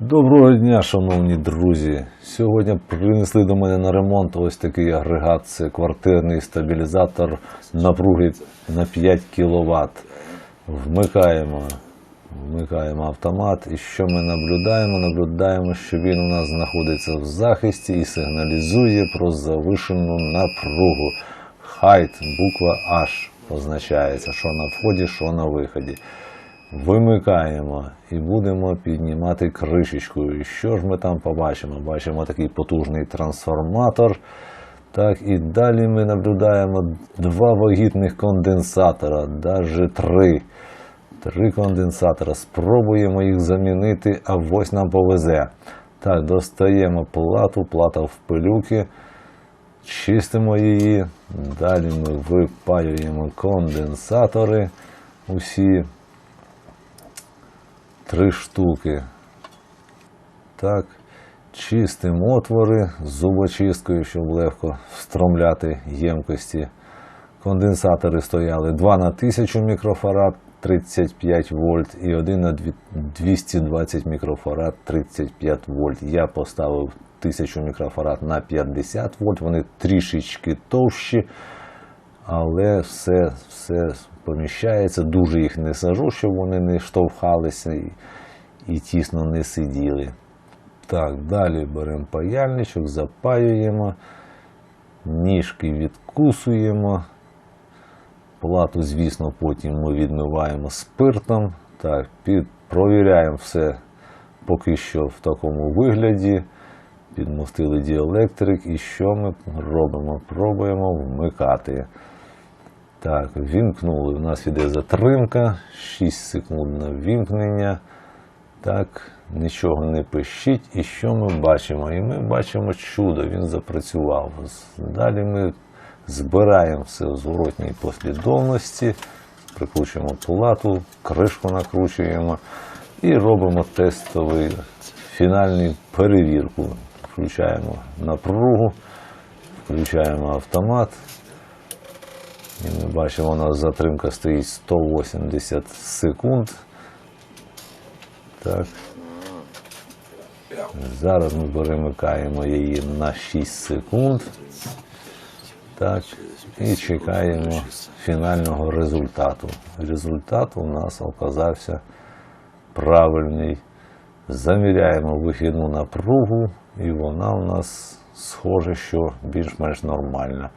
Доброго дня, шановні друзі. Сьогодні принесли до мене на ремонт ось такий агрегат. Це квартирний стабілізатор напруги на 5 кВт. Вмикаємо, вмикаємо автомат. І що ми наблюдаємо? Наблюдаємо, що він у нас знаходиться в захисті і сигналізує про завишену напругу. Height, буква H позначається, що на вході, що на виході. Вимикаємо і будемо піднімати кришечку. І що ж ми там побачимо? Бачимо такий потужний трансформатор. Так, і далі ми наблюдаємо два вагітних конденсатора, навіть три. Три конденсатора. Спробуємо їх замінити, а ось нам повезе. Так, достаємо плату, плата в пилюки, чистимо її. Далі ми випаюємо конденсатори. Усі три штуки. Так, чистимо отвори зубочисткою, щоб легко встромляти ємкості. Конденсатори стояли 2 на 1000 мікрофарад 35 вольт і один на 220 мікрофарад 35 вольт. Я поставив 1000 мікрофарад на 50 вольт, вони трішечки товщі, але все, все поміщається. Дуже їх не сажу, щоб вони не штовхалися і, і тісно не сиділи. Так, далі беремо паяльничок, запаюємо, ніжки відкусуємо. Плату, звісно, потім ми відмиваємо спиртом. Так, під, провіряємо все поки що в такому вигляді. Підмостили діелектрик. І що ми робимо? Пробуємо вмикати. Так, вімкнули. У нас іде затримка, 6 секунд на вімкнення. Так, нічого не пищить. І що ми бачимо? І ми бачимо чудо, він запрацював. Далі ми збираємо все в зворотній послідовності, прикручуємо плату, кришку накручуємо і робимо тестовий фінальну перевірку. Включаємо напругу, включаємо автомат. І ми бачимо, у нас затримка стоїть 180 секунд. Так. Зараз ми перемикаємо її на 6 секунд. Так. І чекаємо фінального результату. Результат у нас оказався правильний. Заміряємо вихідну напругу, і вона у нас схоже, що більш-менш нормальна.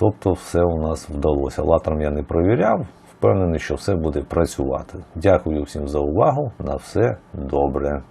Тобто все у нас вдалося. Латром я не провіряв, впевнений, що все буде працювати. Дякую всім за увагу. На все добре.